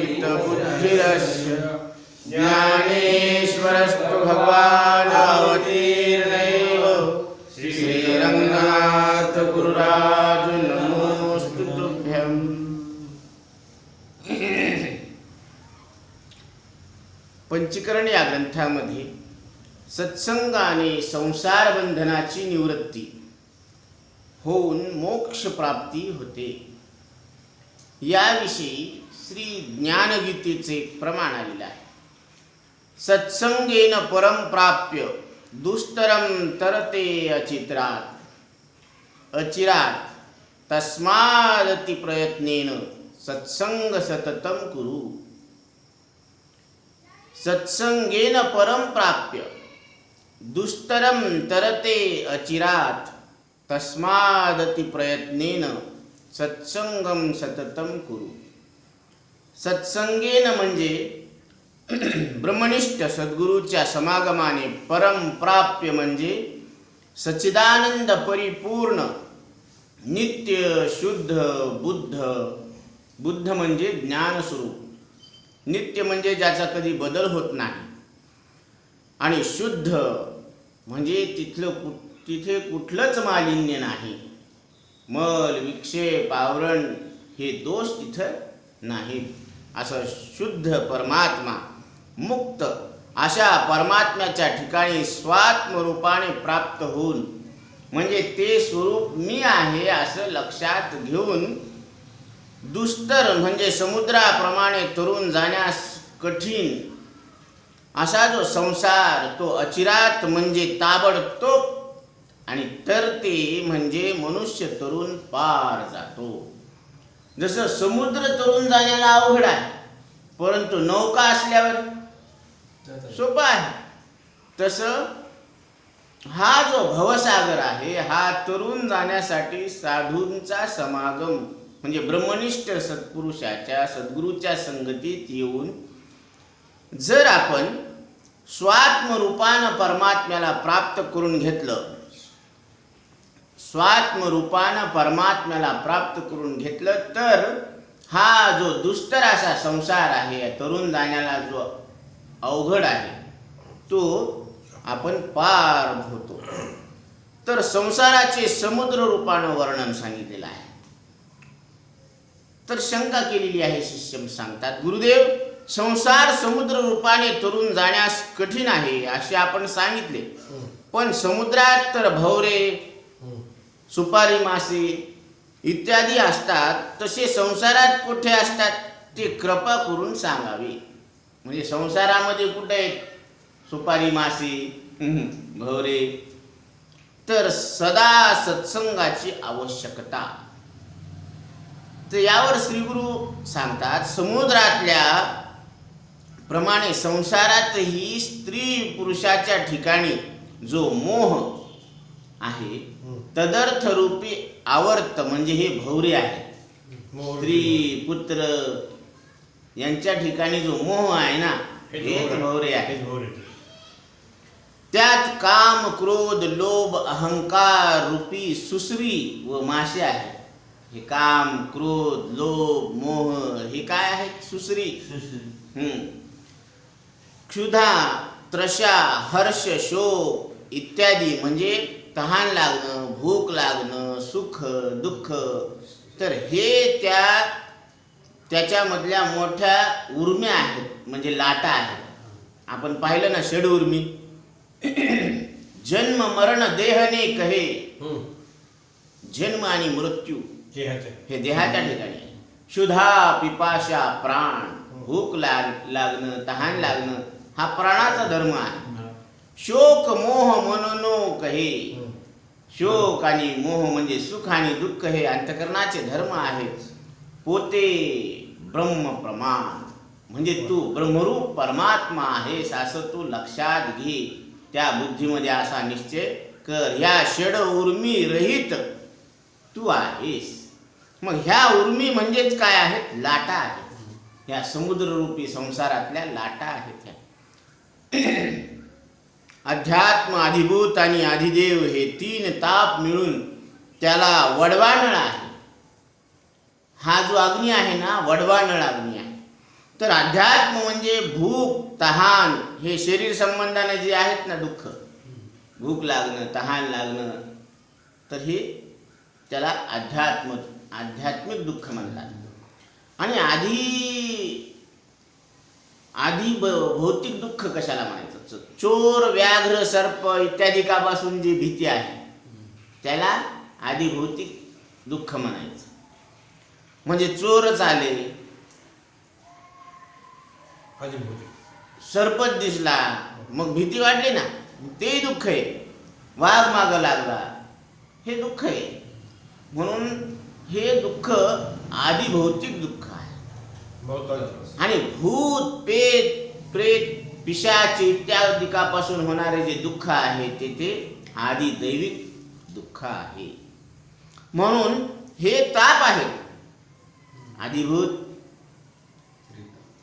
हितबुद्धिरस्य ज्ञानेश्वरस्तु भगवानावतीर्णैव श्रीरङ्गनाथ गुरुराज नमोऽस्तु तुभ्यम्। पंचकरण या ग्रंथामध्ये सत्संग आणि संसार बंधनाची निवृत्ती होऊन मोक्ष प्राप्ती होते. याविषयी श्री ज्ञानगीतेचे प्रमाण आलेलं आहे. सत्संगेन परम प्राप्य दुस्तरम तरते अचित्रात. अचिरात तस्मादति प्रयत्नेन सत्संग सततम कुरु. सत्संगेन परम प्राप्य दुष्टरम तरते अचिरात. तस्मादति प्रयत्नेन सत्संगम सततम कुरु. सत्संगेन म्हणजे ब्रह्मनिष्ठ सद्गुरूच्या समागमाने परम प्राप्य म्हणजे सच्चिदानंद परिपूर्ण नित्य शुद्ध बुद्ध. बुद्ध म्हणजे ज्ञानस्वरूप. नित्य म्हणजे ज्याचा कधी बदल होत नाही. आणि शुद्ध म्हणजे तिथलं कु तिथे कुठलंच मालिन्य नाही. मल विक्षेप आवरण हे दोष तिथं नाहीत. असं शुद्ध परमात्मा मुक्त अशा परमात्म्याच्या ठिकाणी स्वात्मरूपाने प्राप्त होऊन म्हणजे ते स्वरूप मी आहे असं लक्षात घेऊन दुस्तर म्हणजे समुद्राप्रमाणे तरुण जाण्यास कठीण असा जो संसार तो अचिरात म्हणजे ताबडतोब आणि तर ते म्हणजे मनुष्य तरुण पार जातो. जसं समुद्र तरुण जाण्याला अवघड आहे परंतु नौका असल्यावर सोपं आहे. तसं हा जो भवसागर आहे हा तरुण जाण्यासाठी साधूंचा समागम म्हणजे ब्रह्मनिष्ठ सत्पुरुषाच्या सद्गुरूच्या संगतीत येऊन जर आपण स्वात्मरूपानं परमात्म्याला प्राप्त करून घेतलं स्वात्मरूपानं परमात्म्याला प्राप्त करून घेतलं तर हा जो दुस्तर असा संसार आहे तरुण जाण्याला जो अवघड आहे तो आपण पार होतो. तर संसाराचे समुद्र रूपानं वर्णन सांगितलेलं आहे. तर शंका केलेली आहे शिष्य सांगतात गुरुदेव संसार समुद्र रूपाने तरुण जाण्यास कठीण आहे असे आपण सांगितले. पण समुद्रात तर भवरे सुपारी मासे इत्यादी असतात तसे संसारात कुठे असतात ते कृपा करून सांगावे. म्हणजे संसारामध्ये कुठे आहेत? सुपारी मासे भवरे. तर सदा सत्संगाची आवश्यकता. तर यावर श्रीगुरु सांगतात समुद्रातल्या प्रमाणे संसारातही स्त्री पुरुषाच्या ठिकाणी जो मोह आहे तदर्थ रूपी आवर्त म्हणजे हे भौरे आहे. स्त्री पुत्र यांच्या ठिकाणी जो मोह आहे ना हेच भौरे. आहे. त्यात काम क्रोध लोभ अहंकार रूपी सुसरी व मासे आहे. हे काम क्रोध लोभ मोह हे काय आहेत सुसरी. हम्म. क्षुधा त्रशा हर्ष शोक इत्यादी म्हणजे तहान लागणं भूक लागणं सुख दुःख. तर हे त्या त्याच्यामधल्या मोठ्या उर्म्या आहेत म्हणजे लाटा आहेत. आपण पाहिलं ना षड उर्मी. जन्म मरण देहने कहे. जन्म आणि मृत्यू. हे देहाच्या ठिकाणी आहे. क्षुधा पिपाशा प्राण. भूक लाग लागणं तहान लागणं हा प्राणाचा धर्म आहे. शोक मोह मननो कहे शोक आणि मोह म्हणजे सुख आणि दुःख हे अंतकरणाचे धर्म आहेत पोते ब्रह्म प्रमाण. म्हणजे तू ब्रह्मरूप परमात्मा आहेस असं तू लक्षात घे. त्या बुद्धीमध्ये असा निश्चय कर ह्या षड उर्मी रहित तू आहेस. मग ह्या उर्मी म्हणजेच काय आहेत? लाटा आहेत. ह्या समुद्ररूपी संसारातल्या लाटा आहेत ह्या अध्यात्म अधिभूत आणि अधिदेव हे तीन ताप मिळून त्याला वडवानळ आहे. हा जो अग्नी आहे ना वडवानळ अग्नी आहे. तर अध्यात्म म्हणजे भूक तहान हे शरीर संबंधाने जे आहेत ना दुःख भूक लागणं तहान लागणं तर हे त्याला अध्यात्म आध्यात्मिक दुःख म्हणतात. आणि आधी आधी ब भौतिक दुःख कशाला म्हणायचं? चोर व्याघ्र सर्प इत्यादिकापासून जी भीती आहे त्याला आधी भौतिक दुःख म्हणायचं. म्हणजे चोरच आले सर्पच दिसला मग भीती वाटली ना तेही दुःख आहे. वाघ माग लागला हे दुःख आहे. म्हणून हे दुःख आधी भौतिक दुःख आहे. आणि भूत पेत प्रेत पिशाच इत्यादिकापासून होणारे जे दुःख आहे ते ते आधी दैविक दुःख आहे. म्हणून हे ताप आहे. आदिभूत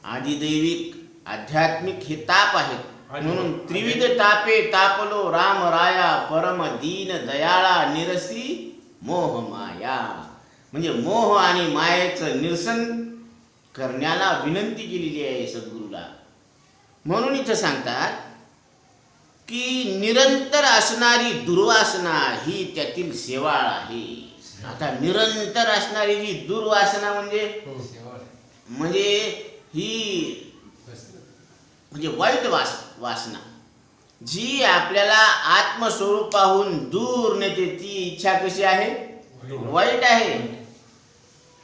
आदिदैविक आध्यात्मिक हे ताप आहेत. म्हणून त्रिविध तापे तापलो राम राया परम दीन दयाळा निरसी मोह माया. म्हणजे मोह आणि मायेचं निरसन करण्याला विनंती केलेली आहे सद्गुरूला. म्हणून इथं सांगतात की निरंतर असणारी दुर्वासना ही त्यातील शेवाळ आहे. आता निरंतर असणारी जी दुर्वासना म्हणजे? म्हणजे ही म्हणजे वाईट वास वासना. जी आपल्याला आत्मस्वरूपाहून दूर नेते ती इच्छा कशी आहे? वाईट आहे.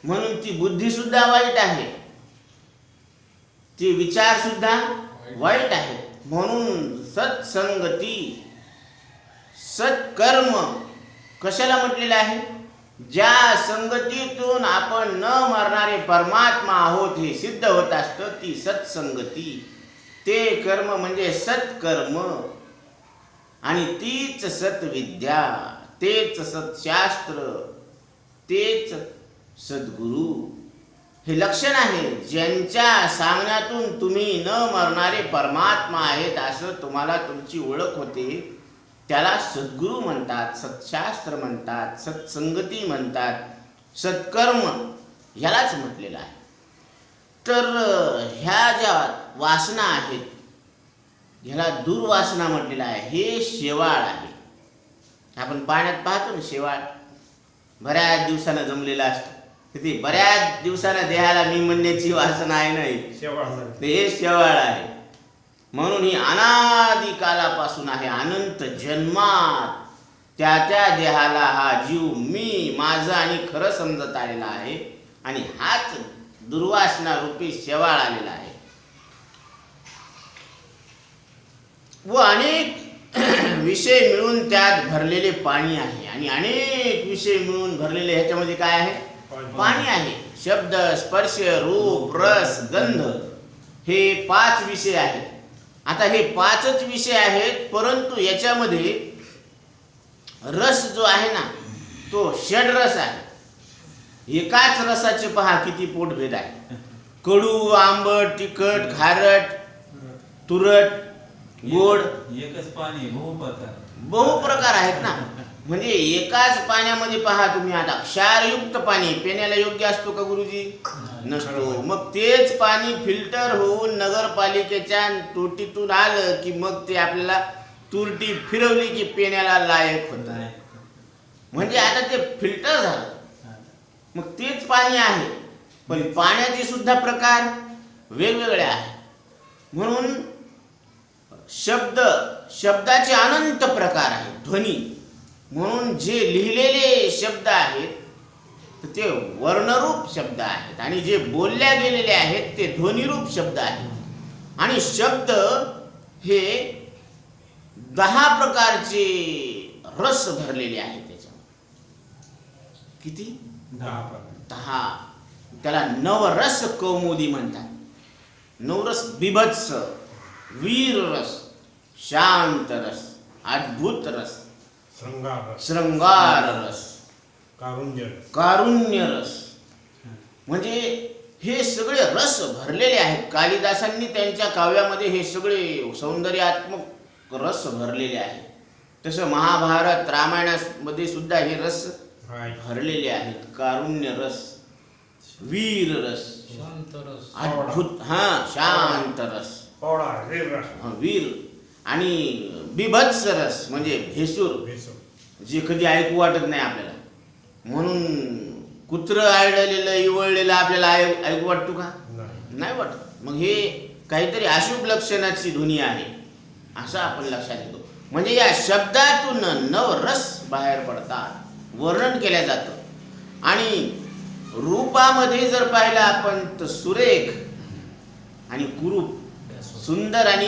म्हणून ती बुद्धी सुद्धा वाईट आहे. ती विचार सुद्धा वाईट आहे. म्हणून सत्संगती सत्कर्म कशाला म्हटलेलं आहे? ज्या संगतीतून आपण न मरणारे परमात्मा आहोत हे सिद्ध होत असतं ती सत्संगती. ते कर्म म्हणजे सत्कर्म. आणि तीच सत्विद्या तेच सत्शास्त्र तेच सद्गुरू. हे लक्षण आहे ज्यांच्या सांगण्यातून तुम्ही न मरणारे परमात्मा आहेत असं तुम्हाला तुमची ओळख होते त्याला सद्गुरू म्हणतात सत्शास्त्र म्हणतात सत्संगती म्हणतात सत्कर्म ह्यालाच म्हटलेलं आहे. तर ह्या ज्या वासना आहेत ह्याला दुर्वासना म्हटलेलं आहे हे शेवाळ आहे. आपण पाण्यात पाहतो ना शेवाळ बऱ्याच दिवसानं जमलेलं असतं. तर ते बऱ्याच दिवसानं देहाला मी म्हणण्याची वासना आहे नाही. ते हे शेवाळ आहे. म्हणून ही अनादी कालापासून आहे अनंत जन्मात त्या त्या देहाला हा जीव मी माझं आणि खरं समजत आलेला आहे. आणि हाच दुर्वासना रूपी शेवाळ आलेला आहे. व अनेक विषय मिळून त्यात भरलेले पाणी आहे. आणि अनेक विषय मिळून भरलेले ह्याच्यामध्ये काय आहे? पाणी आहे. शब्द स्पर्श रूप रस गंध हे पाच विषय आहेत. आता हे पाचच विषय आहेत परंतु याच्यामध्ये रस जो आहे ना तो षडरस आहे. एकाच रसाचे पहा किती पोटभेद आहे. कडू आंबट तिखट खारट तुरट गोड. एकच पाणी बहु बहु प्रकार आहेत ना. म्हणजे एकाच पाण्यामध्ये पहा तुम्ही आता. क्षारयुक्त पाणी पिण्याला योग्य असतो का गुरुजी? नसतो. मग तेच पाणी फिल्टर होऊन नगरपालिकेच्या तोटीतून आलं की मग ते आपल्याला तुरटी फिरवली की पिण्याला लायक होत. म्हणजे आता ते फिल्टर झालं. मग तेच पाणी आहे. पण पाण्याचे सुद्धा प्रकार वेगवेगळे आहे म्हणून शब्द शब्दाचे अनंत प्रकार आहेत ध्वनी. म्हणून जे लिहिलेले शब्द आहेत तर ते वर्णरूप शब्द आहेत. आणि जे बोलल्या गेलेले आहेत ते ध्वनिरूप शब्द आहेत. आणि शब्द हे दहा प्रकारचे रस भरलेले आहेत त्याच्यामध्ये. किती? दहा त्याला नवरस कौमुदी म्हणतात. नवरस बिभत्स. वीर रस शांत रस अद्भुत रस शृंगार शृंगार रस कारुंज कारुण्य रस. म्हणजे हे सगळे रस भरलेले आहेत. कालिदासांनी त्यांच्या काव्यामध्ये हे सगळे सौंदर्यात्मक रस भरलेले आहेत. तसं महाभारत रामायणामध्ये सुद्धा हे रस भरलेले आहेत. कारुण्य रस वीर रस शांत रस. अद्भुत हा शांत रस. वीर हा, आणि बिभत्स रस म्हणजे भेसूर. जे कधी ऐकू वाटत नाही आपल्याला. म्हणून कुत्र आळलेलं इवळलेलं आपल्याला ऐकू वाटतो का? नाही. नाही वाटत. मग हे काहीतरी अशुभ लक्षणाची ध्वनी आहे असं आपण लक्षात येतो म्हणजे या शब्दातून नवरस बाहेर पडतात वर्णन केल्या जातं. आणि रूपामध्ये जर पाहिलं आपण तर सुरेख आणि कुरूप सुंदर आणि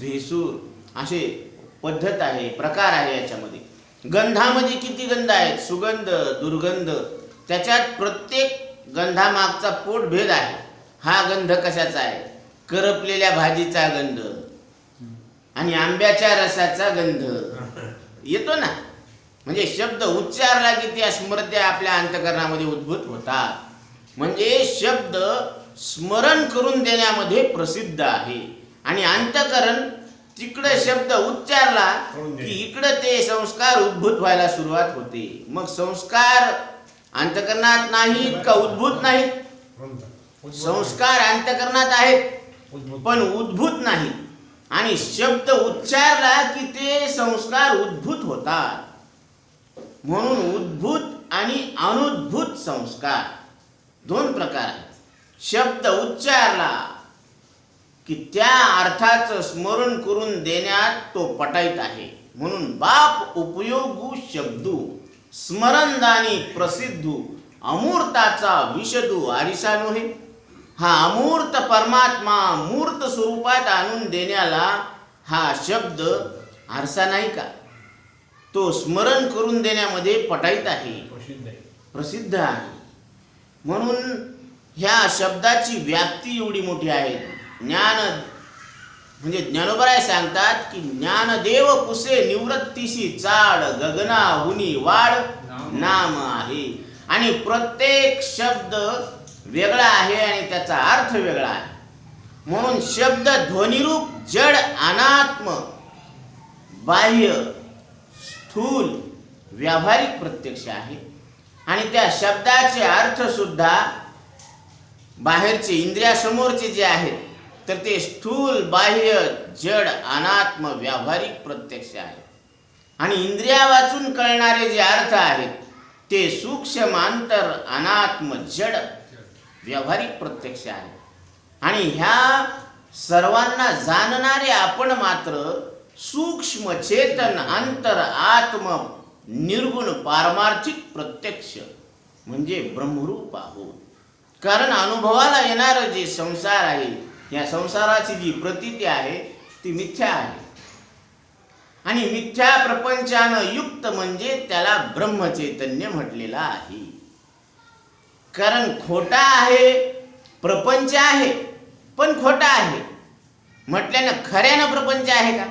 भेसूर असे पद्धत आहे प्रकार आहे याच्यामध्ये. गंधामध्ये किती गंध आहेत? सुगंध दुर्गंध. त्याच्यात प्रत्येक गंधामागचा पोटभेद आहे. हा गंध कशाचा आहे? करपलेल्या भाजीचा गंध आणि आंब्याच्या रसाचा गंध. येतो ना? म्हणजे शब्द उच्चारला की त्या स्मृत्या आपल्या अंतकरणामध्ये उद्भूत होतात. म्हणजे शब्द स्मरण करून देण्यामध्ये प्रसिद्ध आहे. आणि अंतकरण तिकडे शब्द उच्चारला. की इकडे ते संस्कार उद्भूत व्हायला सुरुवात होते मग संस्कार अंतकरणात नाहीत का उद्भूत नाहीत? संस्कार अंतकरणात आहेत. पण उद्भूत नाही आणि शब्द उच्चारला की ते संस्कार उद्भूत होतात म्हणून उद्भूत आणि अनुद्भूत संस्कार दोन प्रकार आहेत शब्द उच्चारला की त्या अर्थाचं स्मरण करून देण्यात तो पटाईत आहे. म्हणून बाप उपयोगू शब्दू स्मरणदानी प्रसिद्धू अमूर्ताचा विषदू आरिसा नव्हे हा अमूर्त परमात्मा मूर्त स्वरूपात आणून देण्याला हा शब्द आरसा नाही का? तो स्मरण करून देण्यामध्ये पटाईत आहे. प्रसिद्ध आहे. म्हणून ह्या शब्दाची व्याप्ती एवढी मोठी आहे. ज्ञान म्हणजे ज्ञानोबराय सांगतात की ज्ञानदेव कुसे निवृत्तीशी चाड गगना हुनी वाढ नाम आहे. आणि प्रत्येक शब्द वेगळा आहे आणि त्याचा अर्थ वेगळा आहे. म्हणून शब्द ध्वनिरूप जड अनात्म बाह्य स्थूल व्यावहारिक प्रत्यक्ष आहे. आणि त्या शब्दाचे अर्थसुद्धा बाहेरचे इंद्रियासमोरचे जे आहेत तर ते स्थूल बाह्य जड अनात्म व्यावहारिक प्रत्यक्ष आहे आणि इंद्रिया वाचून कळणारे जे अर्थ आहेत ते सूक्ष्म आंतर अनात्म जड व्यावहारिक प्रत्यक्ष आहे आणि ह्या सर्वांना जाणणारे आपण मात्र सूक्ष्म चेतन अंतर आत्म निर्गुण पारमार्थिक प्रत्यक्ष म्हणजे ब्रह्मरूप आहोत. कारण अनुभवाला येणारं जे संसार आहे या संसाराची जी प्रतीती आहे ती मिथ्या आहे. आणि मिथ्या प्रपंचानं युक्त म्हणजे त्याला ब्रह्मचैतन्य म्हटलेलं आहे. कारण खोटा आहे प्रपंच आहे पण खोटा आहे. म्हटल्यानं खऱ्यानं प्रपंच आहे का?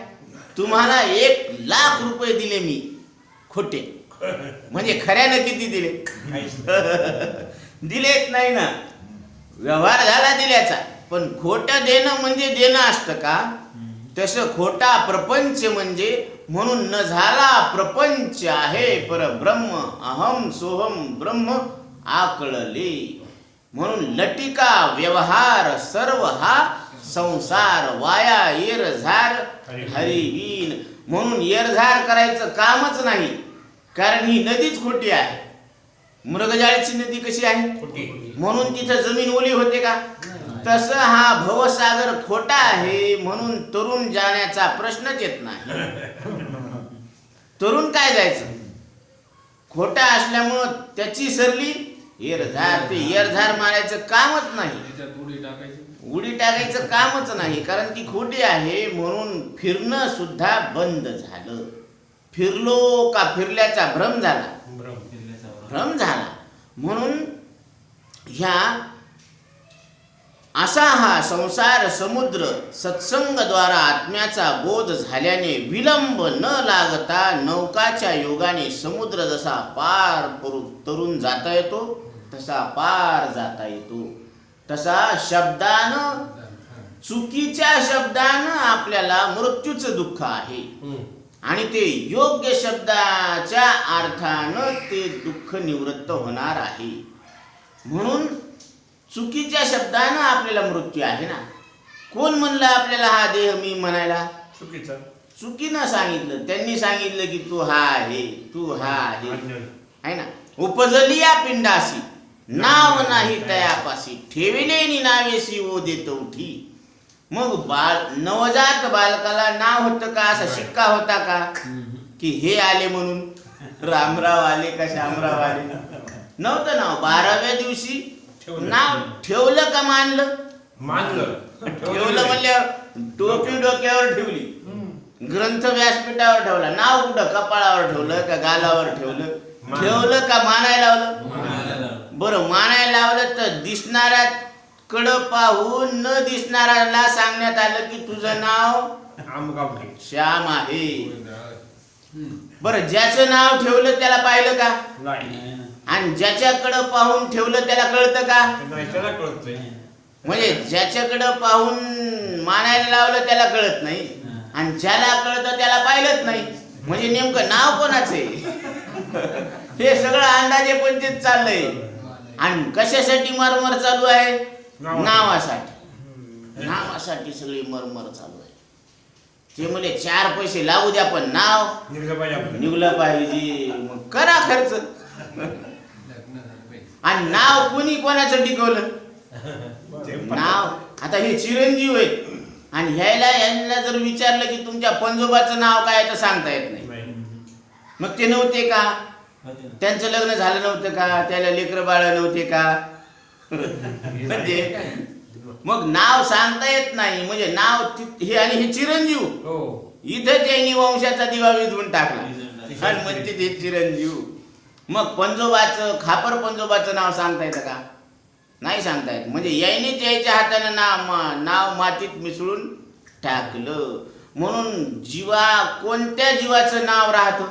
तुम्हाला एक लाख रुपये दिले मी खोटे. म्हणजे खऱ्यानं किती दिले? दिलेच नाही ना. व्यवहार झाला दिल्याचा. पण खोटं देणं म्हणजे देणं असतं का? तसं खोटा प्रपंच म्हणजे म्हणून न झाला प्रपंच आहे परब्रह्म अहम सोहम ब्रह्म आकळले. म्हणून लटिका व्यवहार सर्व हा संसार वाया येरझार हरिहीन. म्हणून येरझार करायचं कामच नाही कारण ही नदीच खोटी आहे. मृगजाळीची नदी कशी आहे. म्हणून तिथं जमीन ओली होते का? तसं हा भवसागर खोटा आहे म्हणून तरुण जाण्याचा प्रश्नच येत नाही. तरुण काय जायचं? खोटा असल्यामुळं त्याची सरली येरझार ते येरझार मारायचं कामच नाही. उडी टाकायची. कामच नाही कारण ती खोटी आहे म्हणून फिरणं सुद्धा बंद झालं. फिरलो का फिरल्याचा भ्रम झाला. भ्रम झाला. म्हणून ह्या असा हा संसार समुद्र सत्संगद्वारा आत्म्याचा बोध झाल्याने विलंब न लागता नौकाच्या योगाने समुद्र जसा पार करू तरून जाता येतो तसा पार जाता येतो. तसा शब्दानं चुकीच्या शब्दानं आपल्याला मृत्यूचं दुःख आहे. आणि ते योग्य शब्दाच्या अर्थानं ते दुःख निवृत्त होणार आहे. म्हणून चुकीच्या शब्दानं आपल्याला मृत्यू आहे ना. कोण म्हणलं आपल्याला हा देह मी म्हणायला? चुकीचं. चुकीनं सांगितलं. त्यांनी सांगितलं की तू हा आहे तू हा आहे. ना? उपजली या पिंडासी नाव नाही तयापासी ठेविले नि नावेसी ओ देत उठी. मग बाळ नवजात बालकाला नाव होतं का? असा शिक्का होता का? की हे आले म्हणून? रामराव आले का? शामराव आले? नव्हतं नाव. बाराव्या दिवशी. नाव ठेवलं का मानलं? मानलं. ठेवलं म्हणल्यावर टोपी डोक्यावर ठेवली. ग्रंथ व्यासपीठावर ठेवला. नाव कुठं? कपाळावर ठेवलं का गालावर ठेवलं. ठेवलं का मानायला लावलं. बरं मानायला लावलं तर दिसणाऱ्या कडं पाहून न दिसणाऱ्याला सांगण्यात आलं की तुझं नाव श्याम आहे. बरं ज्याचं नाव ठेवलं त्याला पाहिलं का. आणि ज्याच्याकडं पाहून ठेवलं त्याला कळतं का? म्हणजे ज्याच्याकडं पाहून मानायला लावलं त्याला कळत नाही. आणि ज्याला कळतं त्याला पाहिलंच नाही. म्हणजे नेमकं नाव कोणाचं? आहे हे सगळं अंदाजे पण तेच चाललंय. आणि कशासाठी मरमर चालू आहे? नावासाठी. नावासाठी. सगळी मरमर चालू आहे. ते म्हणे चार पैसे लागू द्या पण नाव. निघलं पाहिजे आपलं निघलं पाहिजे. मग करा खर्च. आणि नाव कोणी कोणाचं टिकवलं? नाव. आता हे चिरंजीव आहेत. आणि ह्याला यांना जर विचारलं की तुमच्या पंजोबाचं नाव काय आहे तर सांगता येत नाही. मग ते नव्हते का. त्यांचं लग्न झालं नव्हतं का? त्याला लेकर बाळ नव्हते का? म्हणजे मग नाव सांगता येत नाही. म्हणजे नाव हे आणि हे चिरंजीव. हो. इथं त्यांनी वंशाचा दिवा विझवून टाकला. आणि म्हणते ते चिरंजीव. मग पंजोबाचं खापर पंजोबाचं नाव सांगता येतं का? नाही सांगता येत. म्हणजे यायनेच यायच्या हाताने नाव मा- नाव मातीत मिसळून टाकलं. म्हणून जीवा कोणत्या जीवाचं नाव राहतं?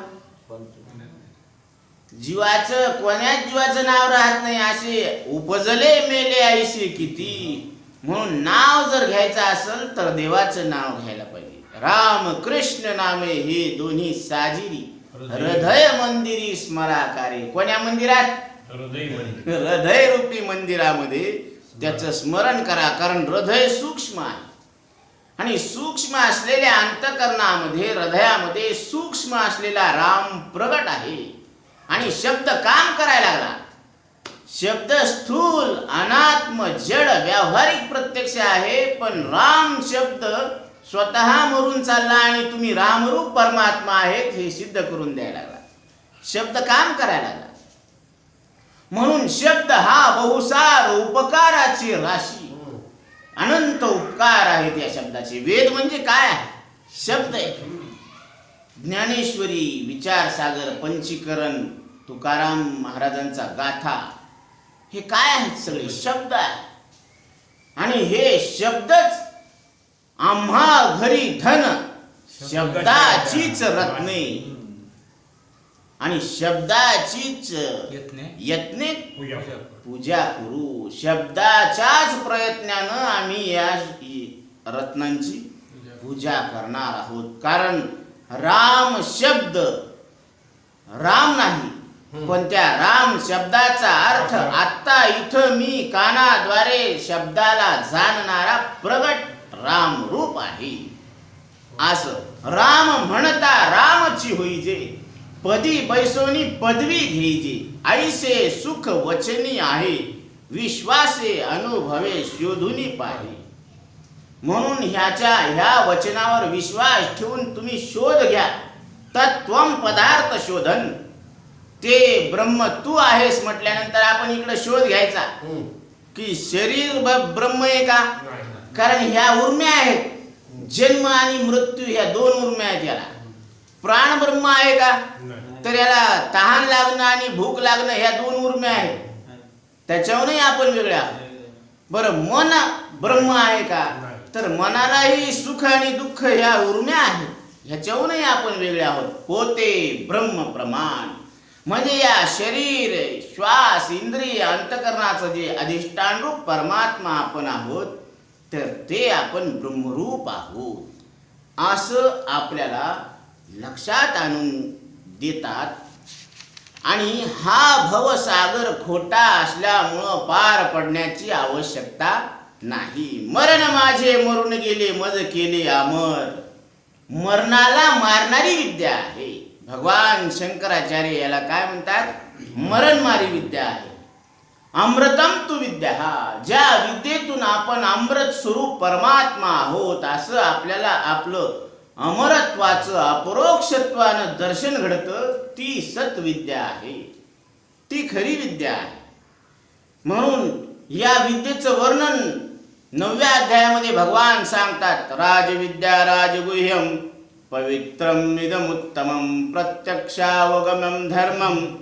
जीवाचं कोण्याच जीवाचं नाव राहत नाही? असे उपजले मेले आईशी किती? म्हणून नाव जर घ्यायचं असेल तर देवाचं नाव घ्यायला पाहिजे. राम कृष्ण नामे हे दोन्ही साजिरी. हृदय. मंदिरी स्मराकारे. कोण्या मंदिरात? हृदय रूपी मंदिरामध्ये त्याचं स्मरण करा कारण हृदय सूक्ष्म आहे. आणि सूक्ष्म असलेल्या अंतकरणामध्ये हृदयामध्ये सूक्ष्म असलेला राम प्रगट आहे. आणि शब्द काम करायला लागला. शब्द स्थूल अनात्म जड व्यावहारिक प्रत्यक्ष आहे पण राम शब्द स्वतः मरून चालला आणि तुम्ही रामरूप परमात्मा आहेत हे सिद्ध करून द्यायला लागला. शब्द काम करायला लागला. म्हणून शब्द हा बहुसार उपकाराची राशी. अनंत उपकार आहेत या शब्दाचे. वेद म्हणजे काय आहे? शब्द आहे. ज्ञानेश्वरी विचारसागर पंचीकरण तुकाराम महाराजांचा गाथा. हे काय आहेत सगळे? शब्द आहे. आणि हे शब्दच आम्हा घरी धन शब्दाचीच रत्ने. आणि शब्दाचीच यत्ने. पूजा. पूजा करू. शब्दाच्याच प्रयत्नानं आम्ही या रत्नांची पूजा. करणार आहोत. कारण राम शब्द राम नाही पण त्या राम शब्दाचा अर्थ आता इथं मी कानाद्वारे शब्दाला जाणणारा प्रगट राम रूप आहे. असं राम म्हणता रामची होईजे. पदी बैसोनी पदवी घेईजे ऐसे सुख वचनी आहे. विश्वासे अनुभवे शोधुनी पाहे. म्हणून ह्याच्या ह्या वचनावर विश्वास ठेवून तुम्ही शोध घ्या. तत्वम पदार्थ शोधन. ते ब्रह्म तू आहेस म्हटल्यानंतर आपण इकडे शोध घ्यायचा. की शरीर ब्रह्म आहे का? कारण ह्या उर्म्या आहेत. जन्म आणि मृत्यू ह्या दोन उर्म्या आहेत याला. प्राण ब्रह्म आहे का? तर याला तहान लागणं आणि भूक लागणं ह्या दोन उर्म्या आहेत. त्याच्यावरही आपण वेगळे आहोत. बरं मन ब्रह्म आहे का. तर मनालाही सुख आणि दुःख ह्या उर्म्या आहेत. ह्याच्याहूनही आपण वेगळे आहोत. होते ब्रह्म प्रमाण. म्हणजे या शरीर श्वास इंद्रिय अंतकरणाचं जे अधिष्ठान रूप परमात्मा आपण आहोत तर ते आपण ब्रह्मरूप आहोत. असं आपल्याला लक्षात आणून देतात. आणि हा भवसागर खोटा असल्यामुळं पार पडण्याची आवश्यकता नाही. मरण माझे मरून गेले मज केले अमर. मरणाला मारणारी विद्या आहे. भगवान शंकराचार्य याला काय म्हणतात? मरणमारी विद्या आहे. अमृतम तू विद्या ज्या विद्येतून आपण अमृत स्वरूप परमात्मा आहोत असं आपल्याला आपलं अमरत्वाचं अपरोक्षत्वानं दर्शन घडतं ती सत्विद्या आहे. ती खरी विद्या आहे. म्हणून या विद्येचं वर्णन नवव्या अध्यायामध्ये भगवान सांगतात राजविद्या राजगुह्यम पवित्रम इदमुत्तमम प्रत्यक्षावगमं धर्मं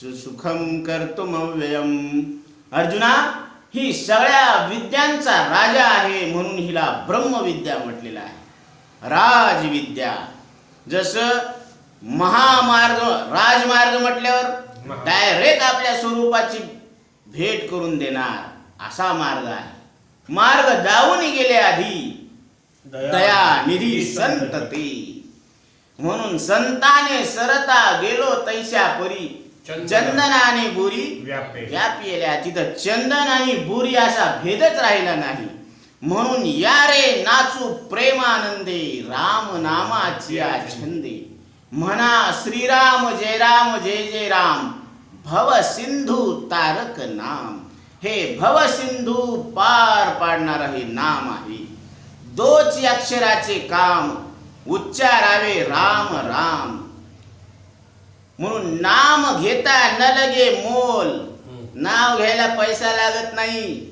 सुसुखम कर्तुमव्ययम. अर्जुना ही सगळ्या विद्यांचा राजा आहे म्हणून हिला ब्रह्मविद्या म्हटलेलं आहे. राजविद्या. जसं महामार्ग राजमार्ग म्हटल्यावर डायरेक्ट आपल्या स्वरूपाची भेट करून देणार. असा मार्ग आहे. मार्ग दावून गेले आधी दया निधी संत ते म्हणून संताने सरता गेलो तैशा परी चंदनाने बुरी व्यापे. व्यापलेल्या तिथं चंदन आणि बुरी असा भेदच राहिला नाही. म्हणून या रे नाचू प्रेमानंदे राम नामाची छंदे. म्हणा श्रीराम जय राम जय जय राम. भव सिंधू तारक नाम. हे भव सिंधू पार पाडणार हे नाम आहे. दोच अक्षराचे काम उच्चारावे राम राम. म्हणून नाम घेता न लगे मोल. नाव घ्यायला पैसा लागत नाही.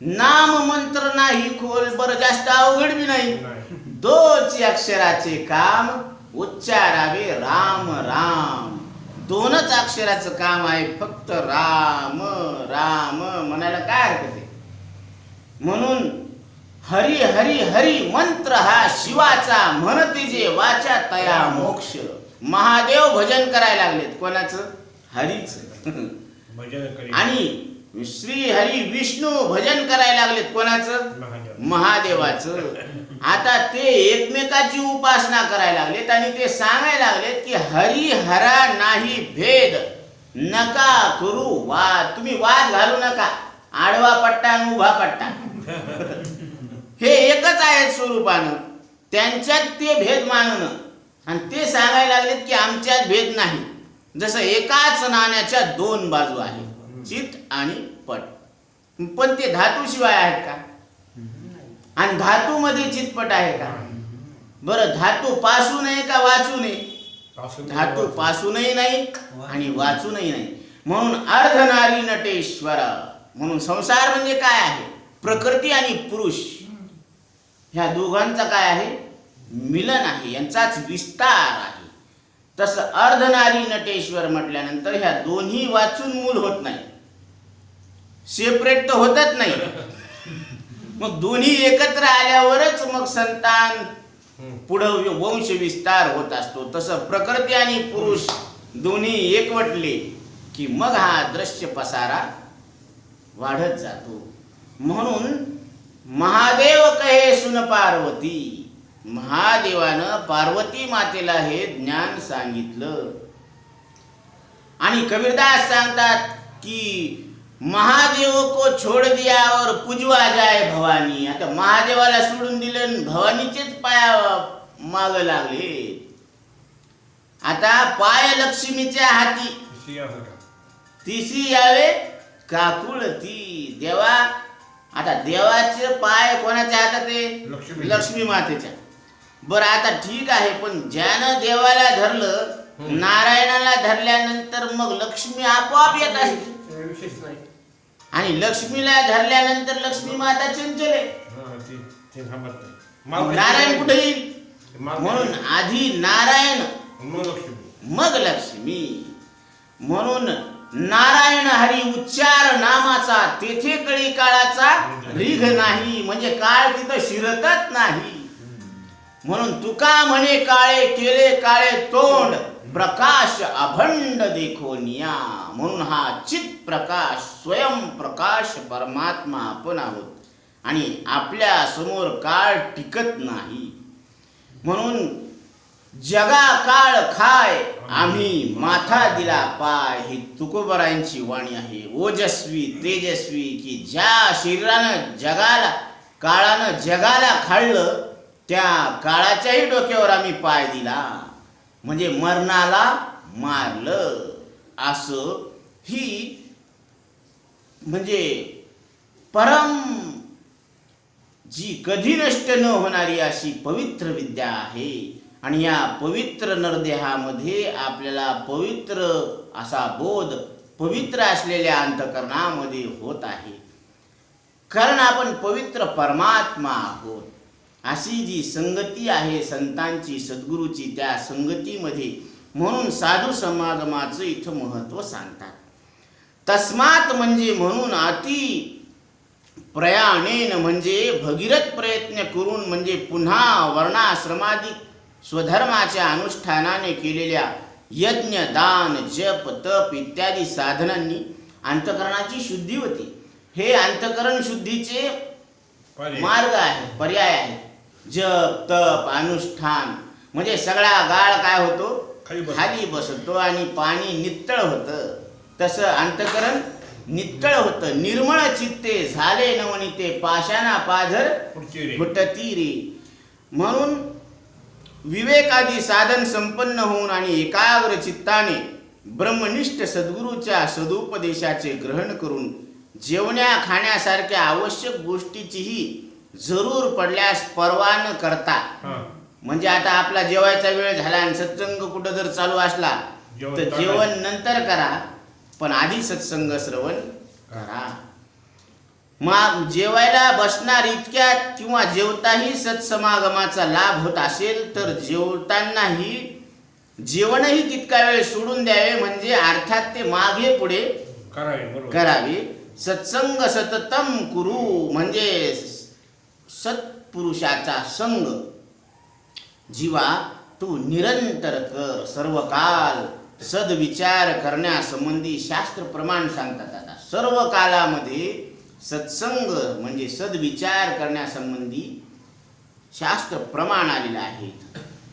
नाम मंत्र नाही खोल बर जास्त अवघड बी नाही. दोच अक्षराचे काम उच्चारावे राम राम. दोनच अक्षराचं काम आहे फक्त राम राम. म्हणायला काय हरकत आहे? म्हणून हरी हरी हरी मंत्र हा शिवाचा म्हणते जे वाचा तया मोक्ष. महादेव भजन करायला लागलेत. कोणाचं? हरीच. भजन आणि श्री हरी विष्णू भजन करायला लागलेत. कोणाचं? महादेव. महादेवाचं. आता ते एकमेकाची उपासना करायला लागलेत आणि ते सांगायला लागलेत की हरी हरा नाही भेद. नका करू वाद. तुम्ही वाद घालू नका. आडवा पट्टा आणि उभा पट्टा. हे एकच आहे स्वरूपानं. त्यांच्यात ते भेद मानणं. आणि ते सांगायला लागलेत की आमच्यात भेद नाही. जसं एकाच नाण्याच्या दोन बाजू आहेत चित आणि पट. पण ते धातू शिवाय आहेत का? आणि धातूमध्ये चितपट आहे का? बरं धातू पासून आहे का वाचू नये धातू पासूनही नाही आणि वाचूनही नाही. म्हणून अर्धनारी नटेश्वर म्हणून संसार म्हणजे काय आहे? प्रकृती आणि पुरुष. ह्या दोघांचा काय आहे? मिलन आहे यांचाच विस्तार आहे. तसं अर्धनारी नटेश्वर म्हटल्यानंतर ह्या दोन्ही वाचून मूल होत नाही. सेपरेट तर होतच नाही. मग दोन्ही एकत्र आल्यावरच मग संतान पुढं वंश विस्तार होत असतो. तसं प्रकृती आणि पुरुष दोन्ही एकवटले की मग हा दृश्य पसारा वाढत जातो. म्हणून महादेव कहे सुन पार्वती महादेवानं पार्वती मातेला हे ज्ञान सांगितलं. आणि कबीरदास सांगतात की महादेव को छोड़ दिया और पुजवा जाय भवानी. आता महादेवाला सोडून दिलं भवानीचेच पाया माग लागले. आता पाय लक्ष्मीच्या हाती. तिसी यावे काकुळ ती. देवा आता देवाचे पाय कोणाच्या हातात. लक्ष्मी मातेच्या. बरं आता ठीक आहे पण ज्यानं देवाला धरलं नारायणाला धरल्यानंतर मग लक्ष्मी आपोआप येत असते विशेष नाही. आणि लक्ष्मीला धरल्यानंतर लक्ष्मी माता चंचल. आहे नारायण कुठे येईल? म्हणून आधी नारायण मग लक्ष्मी. मग लक्ष्मी. म्हणून नारायण हरी उच्चार नामाचा तेथे कळी काळाचा रिघ नाही. म्हणजे काळ तिथं शिरतच नाही. म्हणून तुका म्हणे काळे केले काळे तोंड प्रकाश अभंड देखोनिया म्हणून हा चित प्रकाश स्वयं प्रकाश परमात्मा आपण आहोत. आणि आपल्यासमोर काळ टिकत नाही. म्हणून जगा काळ खाय आम्ही माथा दिला पाय. ही तुकोबरायांची वाणी आहे. ओजस्वी तेजस्वी की ज्या शरीरानं जगाला काळानं जगाला खाल्लं त्या काळाच्याही डोक्यावर आम्ही पाय दिला. म्हणजे मरणाला मारलं. असं ही म्हणजे परम जी कधी नष्ट न होणारी अशी पवित्र विद्या आहे. आणि या पवित्र नरदेहामध्ये आपल्याला पवित्र असा बोध पवित्र असलेल्या अंतकरणामध्ये होत आहे. कारण आपण पवित्र परमात्मा आहोत. अशी जी संगती आहे संतांची सद्गुरूची त्या संगतीमध्ये म्हणून साधू समागमाचं इथं महत्त्व सांगतात. तस्मात म्हणजे म्हणून अति प्रयाणेन म्हणजे भगीरथ प्रयत्न करून म्हणजे पुन्हा वर्णाश्रमादी स्वधर्माच्या अनुष्ठानाने केलेल्या यज्ञ दान जप तप इत्यादी साधनांनी अंतकरणाची शुद्धी होती. हे अंतकरण शुद्धीचे. मार्ग आहे पर्याय आहे. जप तप अनुष्ठान म्हणजे सगळा गाळ काय होतो खाली बसतो. आणि पाणी नित्तळ होतं तसं अंतकरण नित्तळ होतं निर्मळ चित्ते झाले नवनीते पाषाणा पाझर. फुटती रे म्हणून विवेकादी साधन संपन्न होऊन आणि एकाग्र चित्ताने ब्रह्मनिष्ठ सद्गुरूच्या सदुपदेशाचे ग्रहण करून जेवण्या खाण्यासारख्या आवश्यक गोष्टीचीही जरूर पडल्यास परवा न करता. म्हणजे आता आपला जेवायचा वेळ झाला आणि सत्संग कुठं जर चालू असला तर. जेवण नंतर करा पण आधी सत्संग श्रवण करा. मग जेवायला बसणार इतक्यात किंवा जेवताही सत्समागमाचा लाभ होत असेल तर जेवतानाही जेवणही तितका वेळ सोडून द्यावे म्हणजे अर्थात ते मागे पुढे करावे करावे. सत्संग सततम कुरु म्हणजे सत्पुरुषाचा संग. जीवा तू निरंतर कर सर्व काल सद्विचार करण्यासंबंधी शास्त्र प्रमाण सांगतात आता. सर्व कालामध्ये सत्संग म्हणजे सद्विचार करण्यासंबंधी शास्त्र प्रमाण आलेलं आहे